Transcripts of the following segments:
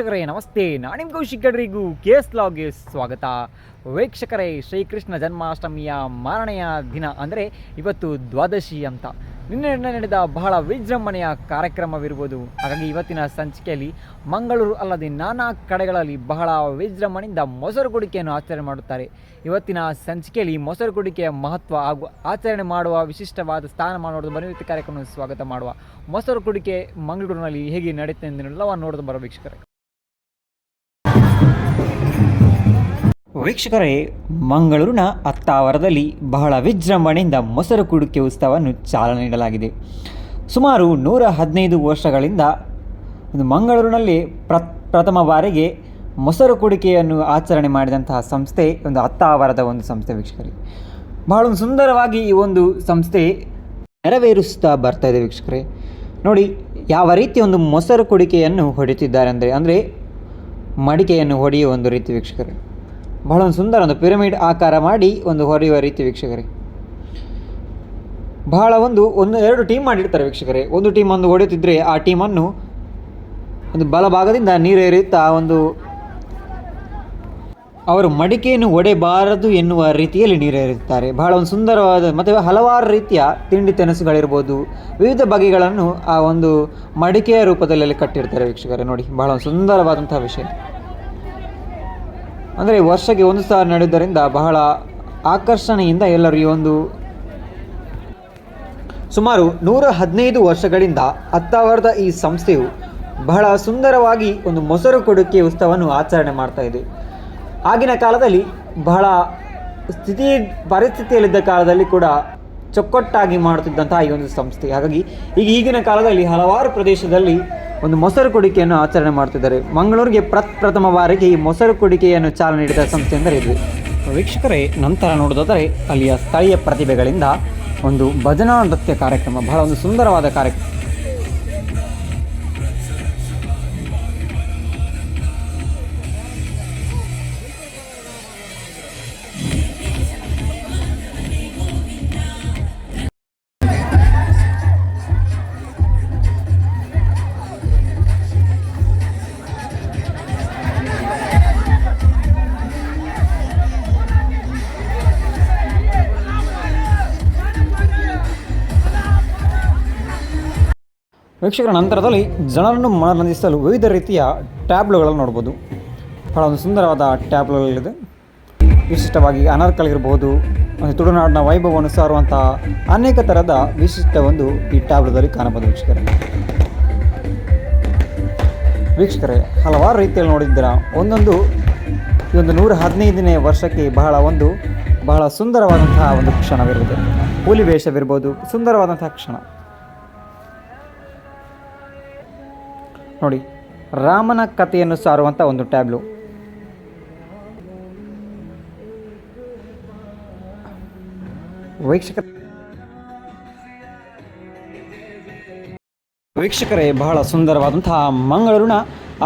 ವೀಕ್ಷಕರೇ, ನಮಸ್ತೆ. ನಾನು ನಿಮ್ಮ ಗಡ್ರಿಗೂ ಕೆ ಎಸ್ ಲಾಗ್ಗೆ ಸ್ವಾಗತ. ವೀಕ್ಷಕರೇ, ಶ್ರೀಕೃಷ್ಣ ಜನ್ಮಾಷ್ಟಮಿಯ ಮಾರನೆಯ ದಿನ ಅಂದರೆ ಇವತ್ತು ದ್ವಾದಶಿ ಅಂತ. ನಿನ್ನೆ ನಡೆದ ಬಹಳ ವಿಜೃಂಭಣೆಯ ಕಾರ್ಯಕ್ರಮವಿರ್ಬೋದು. ಹಾಗಾಗಿ ಇವತ್ತಿನ ಸಂಚಿಕೆಯಲ್ಲಿ ಮಂಗಳೂರು ಅಲ್ಲದೆ ನಾನಾ ಕಡೆಗಳಲ್ಲಿ ಬಹಳ ವಿಜೃಂಭಣೆಯಿಂದ ಮೊಸರು ಕುಡಿಕೆಯನ್ನು ಆಚರಣೆ ಮಾಡುತ್ತಾರೆ. ಇವತ್ತಿನ ಸಂಚಿಕೆಯಲ್ಲಿ ಮೊಸರು ಕುಡಿಕೆಯ ಮಹತ್ವ ಹಾಗೂ ಆಚರಣೆ ಮಾಡುವ ವಿಶಿಷ್ಟವಾದ ಸ್ಥಾನ ನೋಡೋದು ಬರೆಯುತ್ತೆ ಕಾರ್ಯಕ್ರಮವನ್ನು ಸ್ವಾಗತ ಮಾಡುವ ಮೊಸರು ಕುಡಿಕೆ ಮಂಗಳೂರಿನಲ್ಲಿ ಹೇಗೆ ನಡೆಯುತ್ತೆ ಎಂದು ನೋಡೋದು ಬರೋ ವೀಕ್ಷಕರೇ. ವೀಕ್ಷಕರೇ, ಮಂಗಳೂರಿನ ಅತ್ತಾವರದಲ್ಲಿ ಬಹಳ ವಿಜೃಂಭಣೆಯಿಂದ ಮೊಸರು ಕುಡಿಕೆ ಉತ್ಸವವನ್ನು ಚಾಲನೆ ನೀಡಲಾಗಿದೆ. ಸುಮಾರು ನೂರ ಹದಿನೈದು ವರ್ಷಗಳಿಂದ ಮಂಗಳೂರಿನಲ್ಲಿ ಪ್ರ, ಪ್ರಥಮ ಬಾರಿಗೆ ಮೊಸರು ಕುಡಿಕೆಯನ್ನು ಆಚರಣೆ ಮಾಡಿದಂತಹ ಸಂಸ್ಥೆ ಒಂದು ಅತ್ತಾವರದ ಒಂದು ಸಂಸ್ಥೆ ವೀಕ್ಷಕರೇ. ಬಹಳ ಸುಂದರವಾಗಿ ಈ ಒಂದು ಸಂಸ್ಥೆ ನೆರವೇರಿಸ್ತಾ ಬರ್ತಾ ಇದೆ ವೀಕ್ಷಕರೇ. ನೋಡಿ, ಯಾವ ರೀತಿ ಒಂದು ಮೊಸರು ಕುಡಿಕೆಯನ್ನು ಹೊಡೆಯುತ್ತಿದ್ದಾರೆ ಅಂದರೆ ಅಂದರೆ ಮಡಿಕೆಯನ್ನು ಹೊಡೆಯುವ ಒಂದು ರೀತಿ ವೀಕ್ಷಕರೇ. ಬಹಳ ಒಂದು ಸುಂದರ ಒಂದು ಪಿರಮಿಡ್ ಆಕಾರ ಮಾಡಿ ಒಂದು ಹೊರೆಯುವ ರೀತಿ ವೀಕ್ಷಕರೇ. ಬಹಳ ಒಂದು ಒಂದು, ಎರಡು ಟೀಮ್ ಮಾಡಿರ್ತಾರೆ ವೀಕ್ಷಕರೇ. ಒಂದು ಟೀಮ್ ಒಂದು ಹೊಡೆಯುತ್ತಿದ್ದರೆ ಆ ಟೀಮನ್ನು ಒಂದು ಬಲಭಾಗದಿಂದ ನೀರು ಎರೆಯುತ್ತಾ ಒಂದು ಅವರು ಮಡಿಕೆಯನ್ನು ಒಡೆಯಬಾರದು ಎನ್ನುವ ರೀತಿಯಲ್ಲಿ ನೀರೇರುತ್ತಾರೆ ಬಹಳ ಒಂದು ಸುಂದರವಾದ, ಮತ್ತು ಹಲವಾರು ರೀತಿಯ ತಿಂಡಿ ತಿನಿಸುಗಳಿರ್ಬೋದು. ವಿವಿಧ ಬಗೆಗಳನ್ನು ಆ ಒಂದು ಮಡಿಕೆಯ ರೂಪದಲ್ಲಿ ಕಟ್ಟಿರ್ತಾರೆ ವೀಕ್ಷಕರೇ. ನೋಡಿ, ಬಹಳ ಒಂದು ಸುಂದರವಾದಂಥ ವಿಷಯ. ಅಂದರೆ ವರ್ಷಕ್ಕೆ ಒಂದು ಸಾರಿ ನಡೆಯುವುದರಿಂದ ಬಹಳ ಆಕರ್ಷಣೆಯಿಂದ ಎಲ್ಲರೂ ಈ ಒಂದು ಸುಮಾರು ನೂರ ಹದಿನೈದು ವರ್ಷಗಳಿಂದ ಹತ್ತಾವರದ ಈ ಸಂಸ್ಥೆಯು ಬಹಳ ಸುಂದರವಾಗಿ ಒಂದು ಮೊಸರು ಕೊಡುಗೆ ಉತ್ಸವವನ್ನು ಆಚರಣೆ ಮಾಡ್ತಾ ಇದೆ. ಆಗಿನ ಕಾಲದಲ್ಲಿ ಬಹಳ ಸ್ಥಿತಿ ಪರಿಸ್ಥಿತಿಯಲ್ಲಿದ್ದ ಕಾಲದಲ್ಲಿ ಕೂಡ ಚೊಕ್ಕಟ್ಟಾಗಿ ಮಾಡುತ್ತಿದ್ದಂತಹ ಈ ಒಂದು ಸಂಸ್ಥೆ. ಹಾಗಾಗಿ ಈಗ ಈಗಿನ ಕಾಲದಲ್ಲಿ ಹಲವಾರು ಪ್ರದೇಶದಲ್ಲಿ ಒಂದು ಮೊಸರು ಕುಡಿಕೆಯನ್ನು ಆಚರಣೆ ಮಾಡ್ತಿದ್ದಾರೆ. ಮಂಗಳೂರಿಗೆ ಪ್ರಪ್ರಥಮ ಬಾರಿಗೆ ಈ ಮೊಸರು ಕುಡಿಕೆಯನ್ನು ಚಾಲನೆ ನೀಡಿದ ಸಂಸ್ಥೆ ಎಂದರೆ ಇದು. ವೀಕ್ಷಕರೇ, ನಂತರ ನೋಡೋದಾದರೆ ಅಲ್ಲಿಯ ಸ್ಥಳೀಯ ಪ್ರತಿಭೆಗಳಿಂದ ಒಂದು ಭಜನಾ ನೃತ್ಯ ಕಾರ್ಯಕ್ರಮ. ಬಹಳ ಒಂದು ಸುಂದರವಾದ ಕಾರ್ಯಕ್ರಮ. ವೀಕ್ಷಕರ ನಂತರದಲ್ಲಿ ಜನರನ್ನು ಮನರಂಜಿಸಲು ವಿವಿಧ ರೀತಿಯ ಟ್ಯಾಬ್ಲುಗಳನ್ನು ನೋಡ್ಬೋದು. ಬಹಳ ಒಂದು ಸುಂದರವಾದ ಟ್ಯಾಬ್ಲುಗಳಿದೆ. ವಿಶಿಷ್ಟವಾಗಿ ಅನರ್ಕಲಿರ್ಬೋದು, ಮತ್ತು ತುಳುನಾಡಿನ ವೈಭವವನ್ನು ಸಾರುವಂಥ ಅನೇಕ ಥರದ ವಿಶಿಷ್ಟ ಒಂದು ಈ ಟ್ಯಾಬ್ಲುದಲ್ಲಿ ಕಾಣಬಹುದು ವೀಕ್ಷಕರೇ. ವೀಕ್ಷಕರೇ, ಹಲವಾರು ರೀತಿಯಲ್ಲಿ ನೋಡಿದ್ದೀರಾ, ಒಂದೊಂದು ಈ ಒಂದು ನೂರ ಹದಿನೈದನೇ ವರ್ಷಕ್ಕೆ ಬಹಳ ಒಂದು, ಬಹಳ ಸುಂದರವಾದಂತಹ ಒಂದು ಕ್ಷಣವಿರುತ್ತದೆ ಹುಲಿ ವೇಷವಿರ್ಬೋದು, ಸುಂದರವಾದಂತಹ ಕ್ಷಣ. ನೋಡಿ, ರಾಮನ ಕಥೆಯನ್ನು ಸಾರುವಂಥ ಒಂದು ಟ್ಯಾಬ್ಲು. ವೀಕ್ಷಕ ವೀಕ್ಷಕರೇ, ಬಹಳ ಸುಂದರವಾದಂತಹ ಮಂಗಳೂರಿನ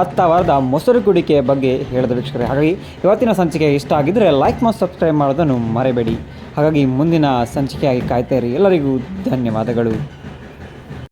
ಅತ್ತವಾರದ ಮೊಸರು ಕುಡಿಕೆ ಬಗ್ಗೆ ಹೇಳಿದ ವೀಕ್ಷಕರೇ. ಹಾಗಾಗಿ ಇವತ್ತಿನ ಸಂಚಿಕೆ ಇಷ್ಟ ಆಗಿದ್ದರೆ ಲೈಕ್ ಮತ್ತು ಸಬ್ಸ್ಕ್ರೈಬ್ ಮಾಡೋದನ್ನು ಮರೆಯಬೇಡಿ ಹಾಗಾಗಿ ಮುಂದಿನ ಸಂಚಿಕೆಯಾಗಿ ಕಾಯ್ತಾ ಇರಿ. ಎಲ್ಲರಿಗೂ ಧನ್ಯವಾದಗಳು.